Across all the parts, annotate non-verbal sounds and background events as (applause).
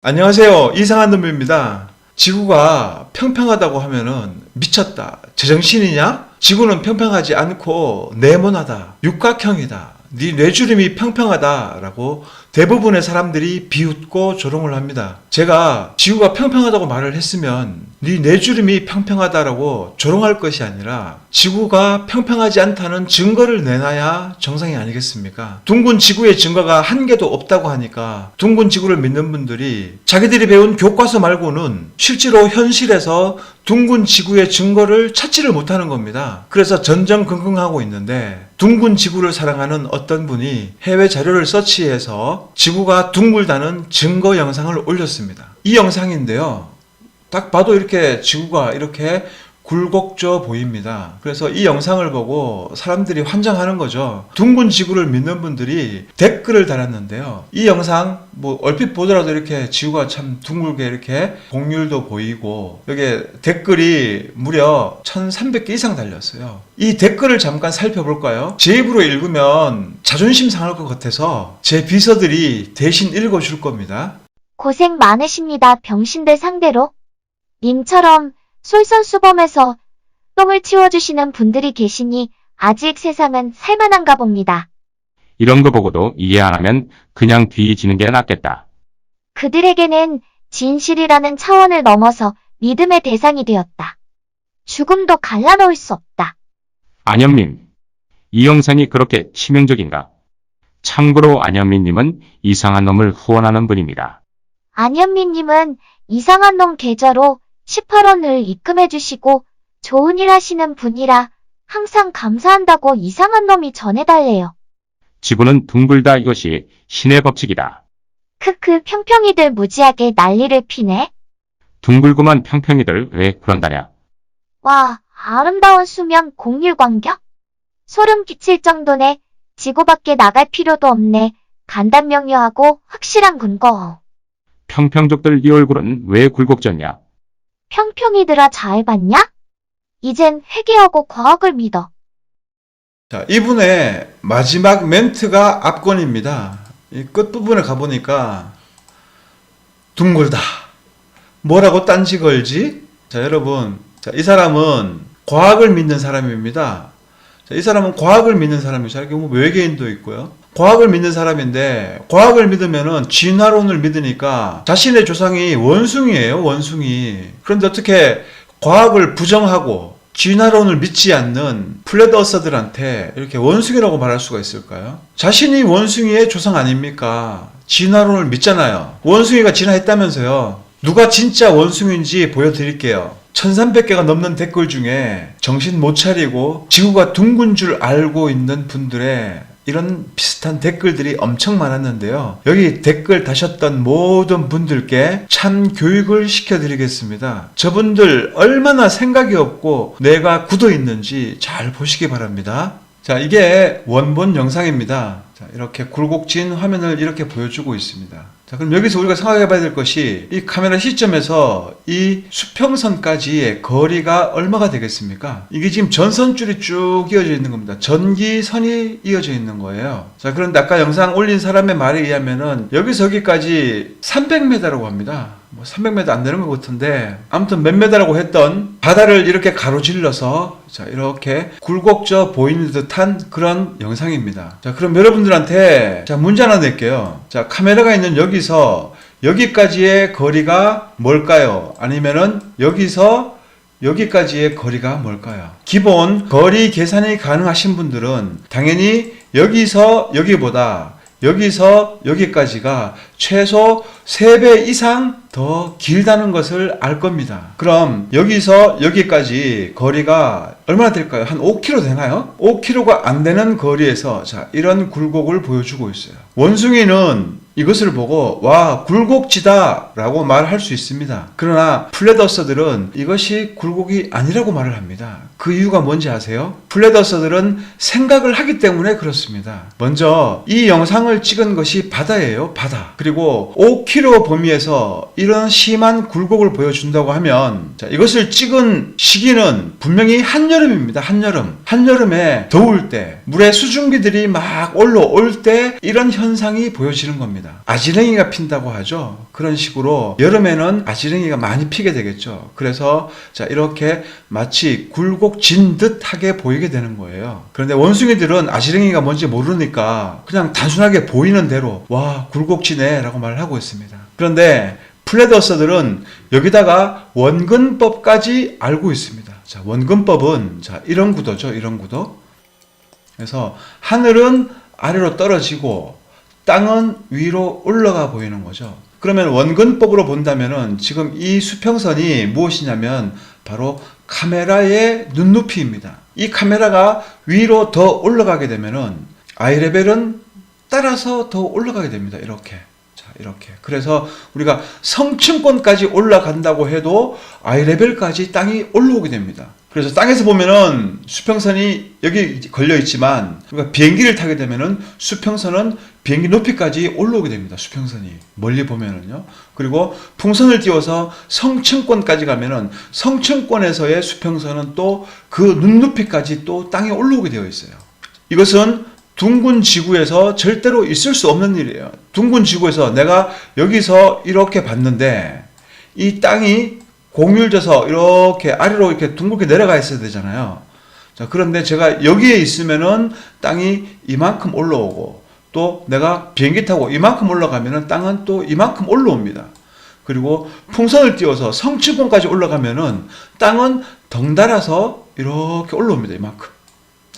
안녕하세요. 이상한 놈입니다. 지구가 평평하다고 하면은 미쳤다. 제정신이냐? 지구는 평평하지 않고 네모나다. 육각형이다. 네 뇌주름이 평평하다라고 대부분의 사람들이 비웃고 조롱을 합니다. 제가 지구가 평평하다고 말을 했으면 네 뇌주름이 평평하다라고 조롱할 것이 아니라 지구가 평평하지 않다는 증거를 내놔야 정상이 아니겠습니까? 둥근 지구의 증거가 한 개도 없다고 하니까 둥근 지구를 믿는 분들이 자기들이 배운 교과서 말고는 실제로 현실에서 둥근 지구의 증거를 찾지를 못하는 겁니다. 그래서 전전긍긍하고 있는데 둥근 지구를 사랑하는 어떤 분이 해외 자료를 서치해서 지구가 둥글다는 증거 영상을 올렸습니다. 이 영상인데요. 딱 봐도 이렇게 지구가 이렇게 굴곡져 보입니다. 그래서 이 영상을 보고 사람들이 환장하는 거죠. 둥근 지구를 믿는 분들이 댓글을 달았는데요. 이 영상 뭐 얼핏 보더라도 이렇게 지구가 참 둥글게 이렇게 곡률도 보이고 여기 댓글이 무려 1300개 이상 달렸어요. 이 댓글을 잠깐 살펴볼까요? 제 입으로 읽으면 자존심 상할 것 같아서 제 비서들이 대신 읽어줄 겁니다. 고생 많으십니다. 병신들 상대로. 님처럼 솔선수범해서 똥을 치워주시는 분들이 계시니 아직 세상은 살만한가 봅니다. 이런 거 보고도 이해 안 하면 그냥 뒤지는 게 낫겠다. 그들에게는 진실이라는 차원을 넘어서 믿음의 대상이 되었다. 죽음도 갈라놓을 수 없다. 안현민. 이 영상이 그렇게 치명적인가? 참고로 안현민님은 이상한 놈을 후원하는 분입니다. 안현미님은 이상한 놈 계좌로 18원을 입금해 주시고 좋은 일 하시는 분이라 항상 감사한다고 이상한 놈이 전해달래요. 지구는 둥글다 이것이 신의 법칙이다. 크크 평평이들 무지하게 난리를 피네. 둥글고만 평평이들 왜 그런다냐? 와, 아름다운 수면 공률 광격? 소름 끼칠 정도네. 지구 밖에 나갈 필요도 없네. 간단 명료하고 확실한 근거. 평평족들 이 얼굴은 왜 굴곡졌냐? 평평이들아 잘 봤냐? 이젠 회개하고 과학을 믿어. 자, 이분의 마지막 멘트가 압권입니다. 이 끝부분에 가보니까 둥글다. 뭐라고 딴지 걸지? 자, 여러분. 자, 이 사람은 과학을 믿는 사람입니다. 자, 이 사람은 과학을 믿는 사람이죠. 자, 이렇게 뭐 외계인도 있고요. 과학을 믿는 사람인데 과학을 믿으면은 진화론을 믿으니까 자신의 조상이 원숭이에요, 원숭이. 그런데 어떻게 과학을 부정하고 진화론을 믿지 않는 플랫어서들한테 이렇게 원숭이라고 말할 수가 있을까요? 자신이 원숭이의 조상 아닙니까? 진화론을 믿잖아요. 원숭이가 진화했다면서요. 누가 진짜 원숭이인지 보여드릴게요. 1300개가 넘는 댓글 중에 정신 못 차리고 지구가 둥근 줄 알고 있는 분들의 이런 비슷한 댓글들이 엄청 많았는데요. 여기 댓글 다셨던 모든 분들께 참 교육을 시켜드리겠습니다. 저분들 얼마나 생각이 없고 뇌가 굳어 있는지 잘 보시기 바랍니다. 자, 이게 원본 영상입니다. 자, 이렇게 굴곡진 화면을 이렇게 보여주고 있습니다. 자, 그럼 여기서 우리가 생각해 봐야 될 것이 이 카메라 시점에서 이 수평선까지의 거리가 얼마가 되겠습니까? 이게 지금 전선줄이 쭉 이어져 있는 겁니다. 전기선이 이어져 있는 거예요. 자, 그런데 아까 영상 올린 사람의 말에 의하면은 여기서 여기까지 300m라고 합니다. 뭐 300m 안 되는 것 같은데 아무튼 몇 메다라고 했던 바다를 이렇게 가로질러서 자 이렇게 굴곡져 보이는 듯한 그런 영상입니다. 자 그럼 여러분들 한테 자 문제 하나 낼게요. 자 카메라가 있는 여기서 여기까지의 거리가 뭘까요? 아니면은 여기서 여기까지의 거리가 뭘까요? 기본 거리 계산이 가능하신 분들은 당연히 여기서 여기보다 여기서 여기까지가 최소 3배 이상 더 길다는 것을 알 겁니다. 그럼 여기서 여기까지 거리가 얼마나 될까요? 한 5km 되나요? 5km가 안 되는 거리에서 자, 이런 굴곡을 보여주고 있어요. 원숭이는 이것을 보고 와 굴곡지다 라고 말할 수 있습니다. 그러나 플레더서들은 이것이 굴곡이 아니라고 말을 합니다. 그 이유가 뭔지 아세요? 플레더서들은 생각을 하기 때문에 그렇습니다. 먼저 이 영상을 찍은 것이 바다예요. 바다. 그리고 5km 범위에서 이런 심한 굴곡을 보여준다고 하면 자, 이것을 찍은 시기는 분명히 한여름입니다. 한여름. 한여름에 더울 때 물의 수증기들이 막 올라올 때 이런 현상이 보여지는 겁니다. 아지랭이가 핀다고 하죠. 그런 식으로 여름에는 아지랭이가 많이 피게 되겠죠. 그래서 자 이렇게 마치 굴곡 진 듯하게 보이게 되는 거예요. 그런데 원숭이들은 아지랭이가 뭔지 모르니까 그냥 단순하게 보이는 대로 와 굴곡지네 라고 말을 하고 있습니다. 그런데 플레더서들은 여기다가 원근법까지 알고 있습니다. 자, 원근법은 자, 이런 구도죠. 이런 구도. 그래서 하늘은 아래로 떨어지고 땅은 위로 올라가 보이는 거죠. 그러면 원근법으로 본다면은 지금 이 수평선이 무엇이냐면 바로 카메라의 눈높이입니다. 이 카메라가 위로 더 올라가게 되면은 아이 레벨은 따라서 더 올라가게 됩니다. 이렇게. 자, 이렇게. 그래서 우리가 성층권까지 올라간다고 해도 아이 레벨까지 땅이 올라오게 됩니다. 그래서 땅에서 보면은 수평선이 여기 걸려 있지만 우리가 비행기를 타게 되면은 수평선은 비행기 높이까지 올라오게 됩니다. 수평선이 멀리 보면은요. 그리고 풍선을 띄워서 성층권까지 가면은 성층권에서의 수평선은 또 그 눈높이까지 또 땅에 올라오게 되어 있어요. 이것은 둥근 지구에서 절대로 있을 수 없는 일이에요. 둥근 지구에서 내가 여기서 이렇게 봤는데 이 땅이 공률져서 이렇게 아래로 이렇게 둥글게 내려가 있어야 되잖아요. 자, 그런데 제가 여기에 있으면은 땅이 이만큼 올라오고 또 내가 비행기 타고 이만큼 올라가면은 땅은 또 이만큼 올라옵니다. 그리고 풍선을 띄워서 성층권까지 올라가면은 땅은 덩달아서 이렇게 올라옵니다. 이만큼.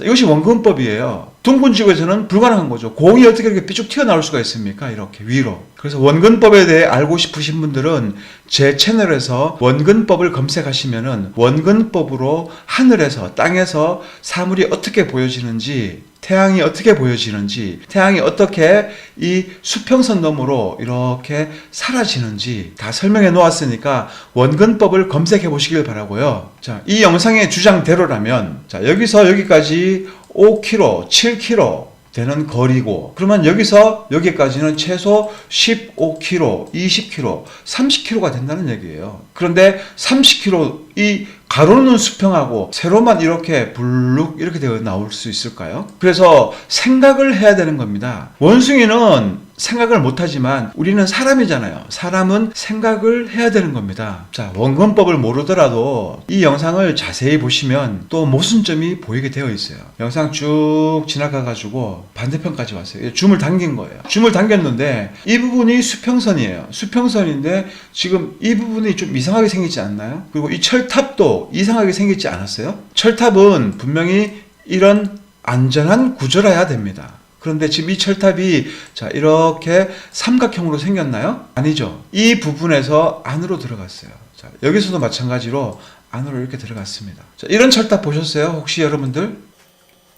자, 이것이 원근법이에요. 둥근 지구에서는 불가능한 거죠. 공이 어떻게 이렇게 삐쭉 튀어나올 수가 있습니까? 이렇게 위로. 그래서 원근법에 대해 알고 싶으신 분들은 제 채널에서 원근법을 검색하시면은 원근법으로 하늘에서 땅에서 사물이 어떻게 보여지는지 태양이 어떻게 보여지는지 태양이 어떻게 이 수평선 너머로 이렇게 사라지는지 다 설명해 놓았으니까 원근법을 검색해 보시길 바라고요. 자, 이 영상의 주장대로라면 자, 여기서 여기까지 5km, 7km 되는 거리고 그러면 여기서 여기까지는 최소 15km, 20km, 30km가 된다는 얘기예요. 그런데 30km 이 가로는 수평하고 세로만 이렇게 불룩 이렇게 되어 나올 수 있을까요? 그래서 생각을 해야 되는 겁니다. 원숭이는 생각을 못하지만 우리는 사람이잖아요. 사람은 생각을 해야 되는 겁니다. 자, 원근법을 모르더라도 이 영상을 자세히 보시면 또 모순점이 보이게 되어 있어요. 영상 쭉 지나가가지고 반대편까지 왔어요. 줌을 당긴 거예요. 줌을 당겼는데 이 부분이 수평선이에요. 수평선인데 지금 이 부분이 좀 이상하게 생기지 않나요? 그리고 이 철탑도 이상하게 생기지 않았어요? 철탑은 분명히 이런 안전한 구조라야 됩니다. 그런데 지금 이 철탑이 자 이렇게 삼각형으로 생겼나요? 아니죠. 이 부분에서 안으로 들어갔어요. 자 여기서도 마찬가지로 안으로 이렇게 들어갔습니다. 자 이런 철탑 보셨어요? 혹시 여러분들?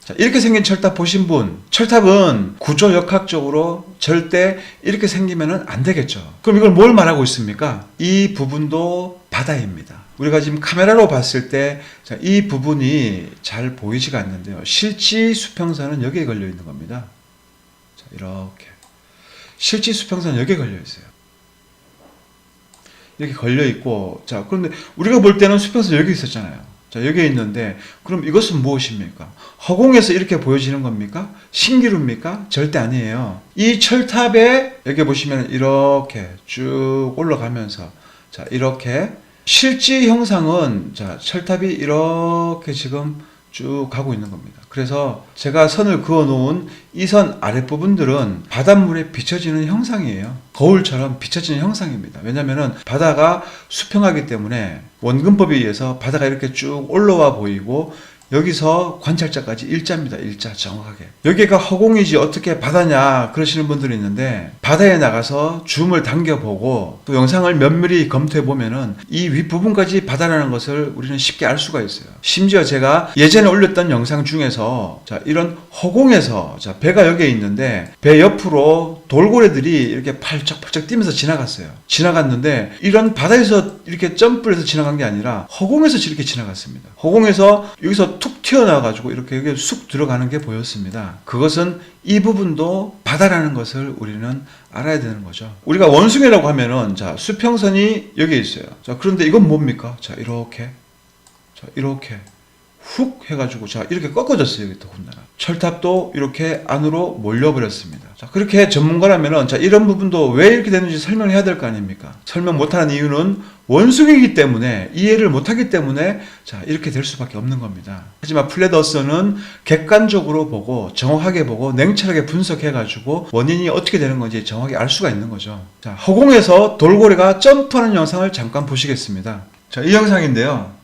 자 이렇게 생긴 철탑 보신 분 철탑은 구조 역학적으로 절대 이렇게 생기면은 안 되겠죠. 그럼 이걸 뭘 말하고 있습니까? 이 부분도 바다입니다. 우리가 지금 카메라로 봤을 때 이 부분이 잘 보이지가 않는데요. 실지 수평선은 여기에 걸려 있는 겁니다. 자, 이렇게 실지 수평선 여기에 걸려 있어요. 이렇게 걸려 있고 자 그런데 우리가 볼 때는 수평선 여기 있었잖아요. 자 여기에 있는데 그럼 이것은 무엇입니까? 허공에서 이렇게 보여지는 겁니까? 신기루입니까? 절대 아니에요. 이 철탑에 여기 보시면 이렇게 쭉 올라가면서 자 이렇게 실지 형상은 자 철탑이 이렇게 지금 쭉 가고 있는 겁니다. 그래서 제가 선을 그어 놓은 이 선 아랫부분들은 바닷물에 비춰지는 형상이에요. 거울처럼 비춰지는 형상입니다. 왜냐면은 바다가 수평하기 때문에 원근법에 의해서 바다가 이렇게 쭉 올라와 보이고 여기서 관찰자까지 일자입니다. 일자 정확하게. 여기가 허공이지 어떻게 바다냐 그러시는 분들이 있는데 바다에 나가서 줌을 당겨보고 또 영상을 면밀히 검토해 보면은 이 윗부분까지 바다라는 것을 우리는 쉽게 알 수가 있어요. 심지어 제가 예전에 올렸던 영상 중에서 자 이런 허공에서 자 배가 여기에 있는데 배 옆으로 돌고래들이 이렇게 팔쩍팔쩍 뛰면서 지나갔어요. 지나갔는데 이런 바다에서 이렇게 점프를 해서 지나간 게 아니라 허공에서 이렇게 지나갔습니다. 허공에서 여기서 툭 튀어나와가지고 이렇게 여기 쑥 들어가는 게 보였습니다. 그것은 이 부분도 바다라는 것을 우리는 알아야 되는 거죠. 우리가 원숭이라고 하면은 자 수평선이 여기 있어요. 자 그런데 이건 뭡니까? 자 이렇게 자 이렇게 훅 해가지고 자 이렇게 꺾어졌어요 여기 더군다나 철탑도 이렇게 안으로 몰려버렸습니다. 자 그렇게 전문가라면은 자 이런 부분도 왜 이렇게 되는지 설명해야 될 거 아닙니까? 설명 못하는 이유는 원숭이기 때문에 이해를 못하기 때문에 자 이렇게 될 수밖에 없는 겁니다. 하지만 플레더스는 객관적으로 보고 정확하게 보고 냉철하게 분석해 가지고 원인이 어떻게 되는 건지 정확히 알 수가 있는 거죠. 자 허공에서 돌고래가 점프하는 영상을 잠깐 보시겠습니다. 자 이 영상인데요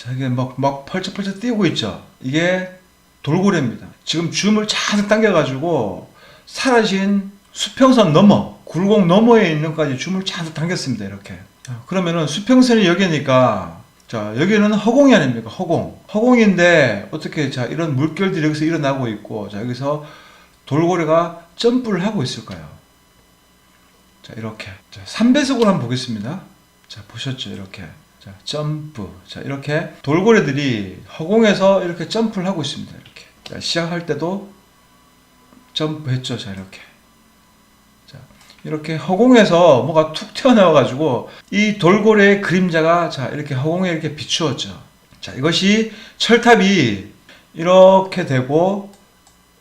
자, 이게 막, 막 펄쩍펄쩍 뛰고 있죠. 이게 돌고래입니다. 지금 줌을 잔뜩 당겨가지고 사라진 수평선 너머, 굴곡 너머에 있는 까지 줌을 잔뜩 당겼습니다. 이렇게. 자, 그러면은 수평선이 여기니까 자, 여기는 허공이 아닙니까? 허공. 허공인데 어떻게 자, 이런 물결들이 여기서 일어나고 있고 자, 여기서 돌고래가 점프를 하고 있을까요? 자, 이렇게. 자, 3배속으로 한번 보겠습니다. 자, 보셨죠? 이렇게. 자, 점프. 자, 이렇게 돌고래들이 허공에서 이렇게 점프를 하고 있습니다. 이렇게. 자, 시작할 때도 점프했죠. 자, 이렇게. 자, 이렇게 허공에서 뭐가 툭 튀어나와가지고 이 돌고래의 그림자가 자, 이렇게 허공에 이렇게 비추었죠. 자, 이것이 철탑이 이렇게 되고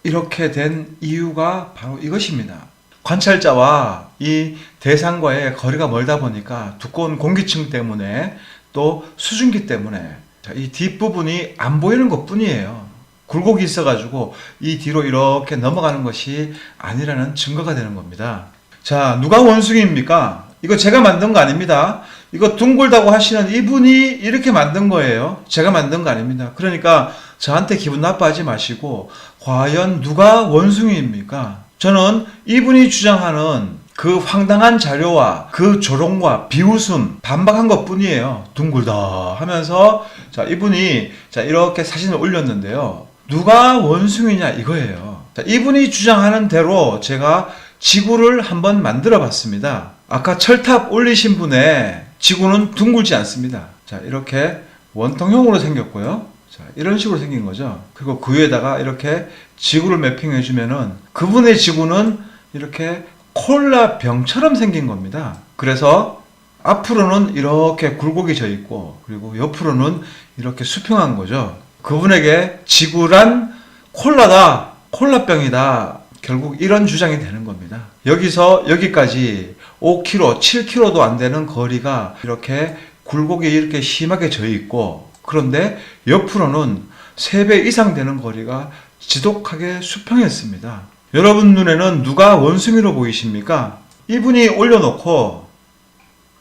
이렇게 된 이유가 바로 이것입니다. 관찰자와 이 대상과의 거리가 멀다 보니까 두꺼운 공기층 때문에 또 수증기 때문에 자, 이 뒷부분이 안 보이는 것 뿐이에요. 굴곡이 있어가지고 이 뒤로 이렇게 넘어가는 것이 아니라는 증거가 되는 겁니다. 자, 누가 원숭이입니까? 이거 제가 만든 거 아닙니다. 이거 둥글다고 하시는 이분이 이렇게 만든 거예요. 제가 만든 거 아닙니다. 그러니까 저한테 기분 나빠하지 마시고, 과연 누가 원숭이입니까? 저는 이분이 주장하는 그 황당한 자료와 그 조롱과 비웃음, 반박한 것 뿐이에요. 둥글다 하면서, 자, 이분이, 자, 이렇게 사진을 올렸는데요. 누가 원숭이냐 이거예요. 자, 이분이 주장하는 대로 제가 지구를 한번 만들어 봤습니다. 아까 철탑 올리신 분의 지구는 둥글지 않습니다. 자, 이렇게 원통형으로 생겼고요. 자, 이런 식으로 생긴 거죠. 그리고 그 위에다가 이렇게 지구를 매핑해 주면은 그분의 지구는 이렇게 콜라 병처럼 생긴 겁니다. 그래서 앞으로는 이렇게 굴곡이 져 있고 그리고 옆으로는 이렇게 수평한 거죠. 그분에게 지구란 콜라다, 콜라병이다. 결국 이런 주장이 되는 겁니다. 여기서 여기까지 5km, 7km도 안 되는 거리가 이렇게 굴곡이 이렇게 심하게 져 있고 그런데 옆으로는 3배 이상 되는 거리가 지독하게 수평했습니다. 여러분 눈에는 누가 원숭이로 보이십니까? 이분이 올려놓고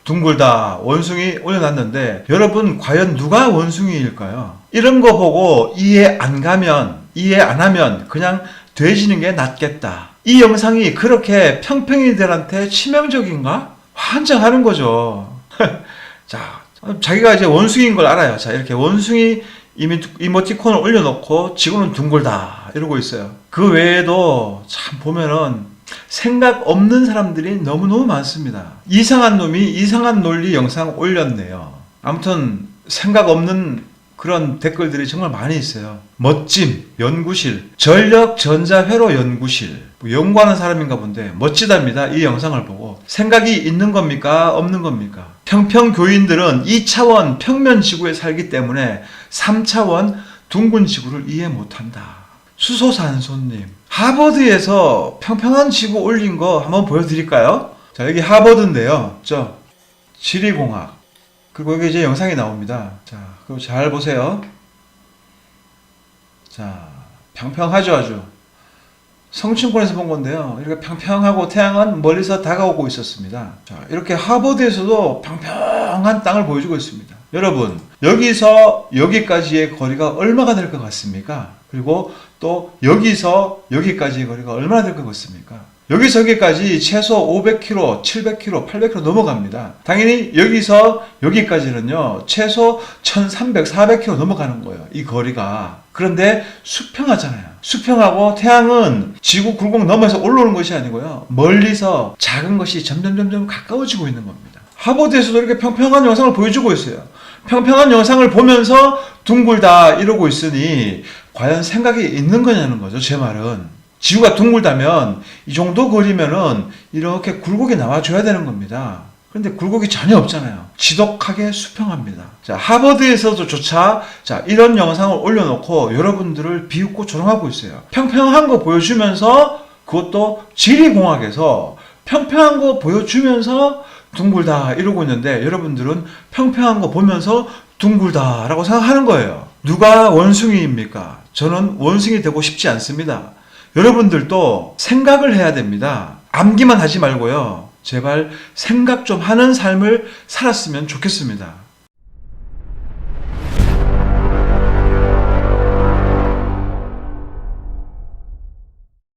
둥글다 원숭이 올려놨는데 여러분 과연 누가 원숭이일까요? 이런 거 보고 이해 안 가면 이해 안 하면 그냥 돼지는 게 낫겠다. 이 영상이 그렇게 평평이들한테 치명적인가? 환장하는 거죠. (laughs) 자, 자기가 이제 원숭이인 걸 알아요. 자, 이렇게 원숭이 이모티콘을 올려놓고 지구는 둥글다 이러고 있어요. 그 외에도 참 보면은 생각 없는 사람들이 너무너무 많습니다. 이상한 놈이 이상한 논리 영상 올렸네요. 아무튼 생각 없는 그런 댓글들이 정말 많이 있어요. 멋짐, 연구실, 전력 전자회로 연구실. 뭐 연구하는 사람인가 본데 멋지답니다. 이 영상을 보고. 생각이 있는 겁니까? 없는 겁니까? 평평 교인들은 2차원 평면 지구에 살기 때문에 3차원 둥근 지구를 이해 못한다. 수소산소님, 하버드에서 평평한 지구 올린 거 한번 보여드릴까요? 자, 여기 하버드인데요. 저 지리공학. 그리고 여기 이제 영상이 나옵니다. 자, 그리고 잘 보세요. 자, 평평하죠, 아주. 성층권에서 본 건데요. 이렇게 평평하고 태양은 멀리서 다가오고 있었습니다. 자, 이렇게 하버드에서도 평평한 땅을 보여주고 있습니다. 여러분, 여기서 여기까지의 거리가 얼마가 될 것 같습니까? 그리고 또 여기서 여기까지의 거리가 얼마나 될 것 같습니까? 여기서 여기까지 최소 500km, 700km, 800km 넘어갑니다. 당연히 여기서 여기까지는요, 최소 1300, 400km 넘어가는 거예요. 이 거리가. 그런데 수평하잖아요. 수평하고 태양은 지구 굴곡 넘어서 올라오는 것이 아니고요. 멀리서 작은 것이 점점 점점 가까워지고 있는 겁니다. 하버드에서도 이렇게 평평한 영상을 보여주고 있어요. 평평한 영상을 보면서 둥글다 이러고 있으니 과연 생각이 있는 거냐는 거죠. 제 말은. 지구가 둥글다면 이 정도 거리면은 이렇게 굴곡이 나와줘야 되는 겁니다. 그런데 굴곡이 전혀 없잖아요. 지독하게 수평합니다. 자, 하버드에서도 조차 자, 이런 영상을 올려놓고 여러분들을 비웃고 조롱하고 있어요. 평평한 거 보여주면서 그것도 지리공학에서 평평한 거 보여주면서 둥글다 이러고 있는데 여러분들은 평평한 거 보면서 둥글다라고 생각하는 거예요. 누가 원숭이입니까? 저는 원숭이 되고 싶지 않습니다. 여러분들도 생각을 해야 됩니다. 암기만 하지 말고요. 제발 생각 좀 하는 삶을 살았으면 좋겠습니다.